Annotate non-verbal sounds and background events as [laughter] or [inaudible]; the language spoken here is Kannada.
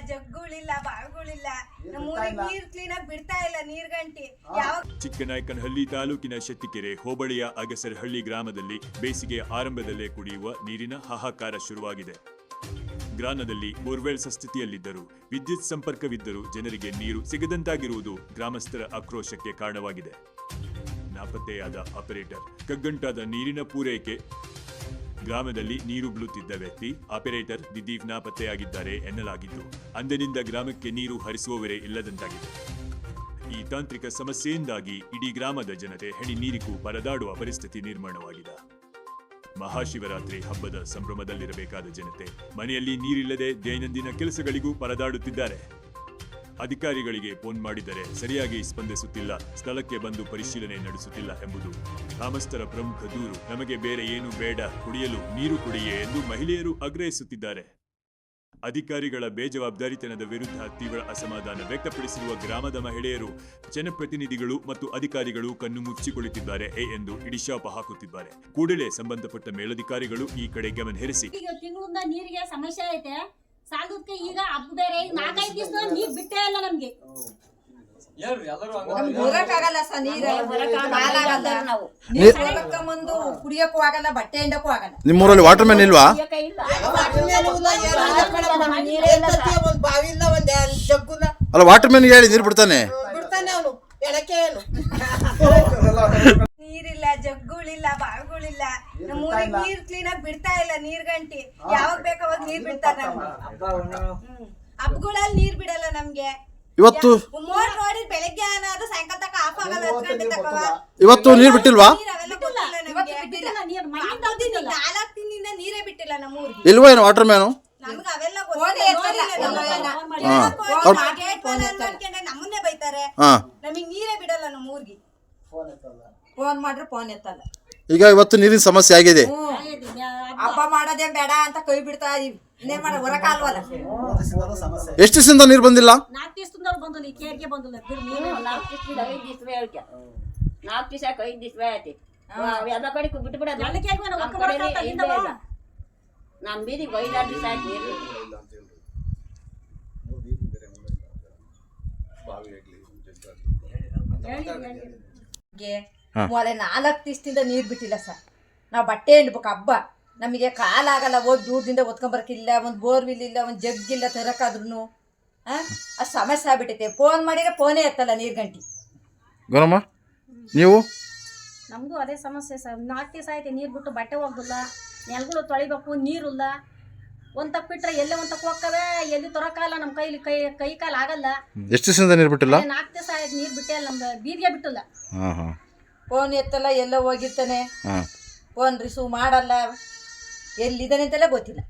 ಜಗ್ಗುಳಿಲ್ಲ ಬಾವುಗಳಿಲ್ಲ ನಮ್ಮ ಊರಿಗೆ ನೀರ್ ಕ್ಲೀನ್ ಆಗಿ ಬಿಡ್ತಾ ಇಲ್ಲ ನೀರ್ ಗಂಟಿ ಯಾವ ಚಿಕ್ಕನಾಯಕನಹಳ್ಳಿ ತಾಲೂಕಿನ ಶೆಟ್ಟಿಕೆರೆ ಹೋಬಳಿಯ ಅಗಸರಹಳ್ಳಿ ಗ್ರಾಮದಲ್ಲಿ ಬೇಸಿಗೆ ಆರಂಭದಲ್ಲೇ ಕುಡಿಯುವ ನೀರಿನ ಹಾಹಾಕಾರ ಶುರುವಾಗಿದೆ. ಗ್ರಾಮದಲ್ಲಿ ಬೋರ್ವೆಲ್ ಸ್ಥಿತಿಯಲ್ಲಿದ್ದರೂ ವಿದ್ಯುತ್ ಸಂಪರ್ಕವಿದ್ದರೂ ಜನರಿಗೆ ನೀರು ಸಿಗದಂತಾಗಿರುವುದು ಗ್ರಾಮಸ್ಥರ ಆಕ್ರೋಶಕ್ಕೆ ಕಾರಣವಾಗಿದೆ. ನಾಪತ್ತೆಯಾದ ಆಪರೇಟರ್ ಕಗ್ಗಂಟಾದ ನೀರಿನ ಪೂರೈಕೆ ಗ್ರಾಮದಲ್ಲಿ ನೀರು ಬೀಳುತ್ತಿದ್ದ ವ್ಯಕ್ತಿ, ಆಪರೇಟರ್ ದಿದೀಪ್ ನಾಪತ್ತೆಯಾಗಿದ್ದಾರೆ ಎನ್ನಲಾಗಿದ್ದು ಅಂದಿನಿಂದ ಗ್ರಾಮಕ್ಕೆ ನೀರು ಹರಿಸುವವರೇ ಇಲ್ಲದಂತಾಗಿದೆ. ಈ ತಾಂತ್ರಿಕ ಸಮಸ್ಯೆಯಿಂದಾಗಿ ಇಡೀ ಗ್ರಾಮದ ಜನತೆ ಹೆಣಿ ನೀರಿಗೂ ಪರದಾಡುವ ಪರಿಸ್ಥಿತಿ ನಿರ್ಮಾಣವಾಗಿದೆ. ಮಹಾಶಿವರಾತ್ರಿ ಹಬ್ಬದ ಸಂಭ್ರಮದಲ್ಲಿರಬೇಕಾದ ಜನತೆ ಮನೆಯಲ್ಲಿ ನೀರಿಲ್ಲದೆ ದೈನಂದಿನ ಕೆಲಸಗಳಿಗೂ ಪರದಾಡುತ್ತಿದ್ದಾರೆ. ಅಧಿಕಾರಿಗಳಿಗೆ ಫೋನ್ ಮಾಡಿದರೆ ಸರಿಯಾಗಿ ಸ್ಪಂದಿಸುತ್ತಿಲ್ಲ, ಸ್ಥಳಕ್ಕೆ ಬಂದು ಪರಿಶೀಲನೆ ನಡೆಸುತ್ತಿಲ್ಲ ಎಂಬುದು. ಗ್ರಾಮಸ್ಥರ ಪ್ರಮುಖ ದೂರು, ನಮಗೆ ಬೇರೆ ಏನು ಬೇಡ, ಕುಡಿಯಲು ನೀರು ಕುಡಿಯೇ ಎಂದು ಮಹಿಳೆಯರು ಆಗ್ರಹಿಸುತ್ತಿದ್ದಾರೆ. ಅಧಿಕಾರಿಗಳ ಬೇಜವಾಬ್ದಾರಿತನದ ವಿರುದ್ಧ ತೀವ್ರ ಅಸಮಾಧಾನ ವ್ಯಕ್ತಪಡಿಸಿರುವ ಗ್ರಾಮದ ಮಹಿಳೆಯರು, ಜನಪ್ರತಿನಿಧಿಗಳು ಮತ್ತು ಅಧಿಕಾರಿಗಳು ಕಣ್ಣು ಮುಚ್ಚಿಕೊಳ್ಳುತ್ತಿದ್ದಾರೆ ಎಂದು ಇಡಿಶಾಪ ಹಾಕುತ್ತಿದ್ದಾರೆ. ಕೂಡಲೇ ಸಂಬಂಧಪಟ್ಟ ಮೇಲಧಿಕಾರಿಗಳು ಈ ಕಡೆ ಗಮನಹರಿಸಿ ನೀರಿಗೆ ಸಮಸ್ಯೆ ಐತೆ. ಸಾಲದಕ್ಕೆ ಈಗ ಹಬ್ಬ ಬೇರೆ ಈಗ ನಾಲ್ಕೈದು ದಿವಸ ನೀರ್ ಬಿಟ್ಟೇ ಇಲ್ಲ ನಮ್ಗೆ. ನಮ್ಗೆ ಬರಕ್ಕಾಗಲ್ಲ ಸ ನೀರು. ಕಾಲಾಗಲ್ಲ ನಾವು. ನೀರು ಬರಕ್ಕಂಬಂದು ಕುಡಿಯಕ್ಕೂ ಆಗಲ್ಲ ಬಟ್ಟೆ ಹಿಂಡಕ್ಕೂ ಆಗಲ್ಲ ನಿಮ್ಮೂರಲ್ಲಿ ವಾಟರ್ ಮ್ಯಾನ್ ಇಲ್ವಾ? ಒಂದ್ ಬಾವಿಲ್ಲ ಒಂದ್ ಎರಡ್ ಜಗ್ಗುಲ್ಲ ಅಲ್ಲ ವಾಟರ್ ಮ್ಯಾನ್ ಹೇಳಿ ನೀರ್ ಬಿಡ್ತಾನೆ. ಬಿಡ್ತಾನೆ ಅವನು. ಎಡಕ್ಕೆ ಏನು [laughs] ಬಾವುಗಳಿಲ್ಲ ನಮ್ಮ ಊರಿಗೆ ನೀರ್ ಕ್ಲೀನ್ ಆಗಿ ಬಿಡ್ತಾ ಇಲ್ಲ ನೀರ್ ಗಂಟಿ ಯಾವಾಗ ಬೇಕಾವಾಗ ನೀರ್ ಬಿಡ್ತಾರೆ ನಮ್ಗೆ. ಹ್ಮ್. ಹಬ್ಬಗಳಲ್ಲಿ ನೀರ್ ಬಿಡಲ್ಲ ನಮ್ಗೆ. ಇವತ್ತು ಮೋರ್ ನೋಡಿ ಬೆಳಗ್ಗೆ ಅನ್ನೋದು ಸಾಯಂಕಾಲ ತಕ ಆಫ್ ಆಗಲ್ಲ ಹತ್ತು ಗಂಟೆ ತಕವ ಇವತ್ತು ನೀರು ಬಿಟ್ಟಿಲ್ವಾ? ನಾಲ್ಕು ದಿನದಿಂದ ನೀರೇ ಬಿಟ್ಟಿಲ್ಲ ನಮ್ಮ ಊರಿಗೆ. ಇಲ್ವಾ ಏನು ವಾಟರ್ ಮ್ಯಾನು? ನಮ್ಗೆ ಅವೆಲ್ಲ. ನಮ್ಮನ್ನೇ ಬೈತಾರೆ. ನಮಗ್ ನೀರೇ ಬಿಡಲ್ಲ ನಮ್ಮ ಊರಿಗೆ. ಫೋನ್ ಮಾಡ್ರೆ ಫೋನ್ ಎತ್ತಲ್ಲ. ಈಗ ಇವತ್ತು ನೀರಿನ ಸಮಸ್ಯೆ ಆಗಿದೆ. ಹಬ್ಬ ಮಾಡೋದೇನ್ ಬೇಡ ಅಂತ ಕೈ ಬಿಡ್ತಾ ಇದೀವಿ. ಇನ್ನೇನ್ ಮಾಡ ಹೊರಕಾಲ್ವಲ್ಲ ಎಷ್ಟು ದಿವಸದಿಂದ ನೀರು ಬಂದಿಲ್ಲ? ನಾಲ್ಕು ದಿವಸದಿಂದ ಬಂದಿಲ್ಲ ಈ ಕೇರ್ಗೆ ಬಂದಿಲ್ಲ. ಬಿಡು ನೀರು ನಾಲ್ಕು ದಿವಸ ಐದು ದಿವಸ ಹೇಳ್ಕೆ. ನಾಲ್ಕು ದಿವಸ ಐದು ದಿವಸ ಆಯ್ತು ಎಲ್ಲ ಕಡೆ ಬಿಟ್ಟು ಬಿಡೋದು. ಎಲ್ಲ ಕೇರ್ಗೂ ನಾವು ಒಕ್ಕ ಬರಕ್ಕಾಗಲ್ಲ ಅಲ್ಲಿಂದ ಬಾ. ನಮ್ಮ ಬೀದಿಗೆ ಐದಾರು ದಿವಸ ಆಯ್ತು ನೀರು. ಮೊದಲೇ ನಾಲ್ಕು ದಿವಸದಿಂದ ನೀರು ಬಿಟ್ಟಿಲ್ಲ ಸರ್. ನಾವು ಬಟ್ಟೆ ಹಿಂಡ್ಬೇಕು ಹಬ್ಬ. ನಮಗೆ ಕಾಲಾಗಲ್ಲ ಹೋಗಿ ದೂರದಿಂದ ಒತ್ಕೊಂಬರಕ್ಕಿಲ್ಲ ಒಂದು ಬೋರ್ವಿಲ್ ಇಲ್ಲ ಒಂದು ಜಗ್ ಇಲ್ಲ ತರಕಾದ್ರೂ ಆ ಸಮಸ್ಯೆ ಆಗ್ಬಿಟ್ಟೈತೆ ಫೋನ್ ಮಾಡಿದ್ರೆ ಫೋನೇ ಎತ್ತಲ್ಲ ನೀರು ಗಂಟಿ. ಗೌರಮ್ಮ ನೀವು? ನಮಗೂ ಅದೇ ಸಮಸ್ಯೆ ಸರ್. ನಾಲ್ಕು ದಿವಸ ಆಯ್ತು ನೀರು ಬಿಟ್ಟು ಬಟ್ಟೆ ಹೋಗುದಿಲ್ಲ ನೆಲಗಳು ತೊಳಿಬೇಕು ನೀರಿಲ್ಲ. ಒಂದ್ ತಪ್ಪ ಬಿಟ್ರೆ ಎಲ್ಲೇ ಒಂದ್ ತಕ್ಕ ಹೋಗ್ತವೆ ಎಲ್ಲಿ ತೊರಕಾಲ ನಮ್ಮ ಕೈಲಿ ಕೈ ಕೈ ಕಾಲು ಆಗಲ್ಲ. ಎಷ್ಟು ದಿವಸದಿಂದ ನೀರು ಬಿಟ್ಟಿಲ್ಲ? ನಾಲ್ಕು ದಿವಸ ಆಯ್ತು ನೀರು ಬಿಟ್ಟೆ ಇಲ್ಲ ನಮ್ದು ಬೀದಿಗೆ ಬಿಟ್ಟಿಲ್ಲ. ಹಾಂ ಹಾಂ. ಫೋನ್ ಎತ್ತಲ್ಲ ಎಲ್ಲೋ ಹೋಗಿರ್ತಾನೆ. ಫೋನ್ ರಿಸೀವ್ ಮಾಡಲ್ಲ. ಎಲ್ಲಿದ್ದಾನೆ ಅಂತೆಲ್ಲ ಗೊತ್ತಿಲ್ಲ.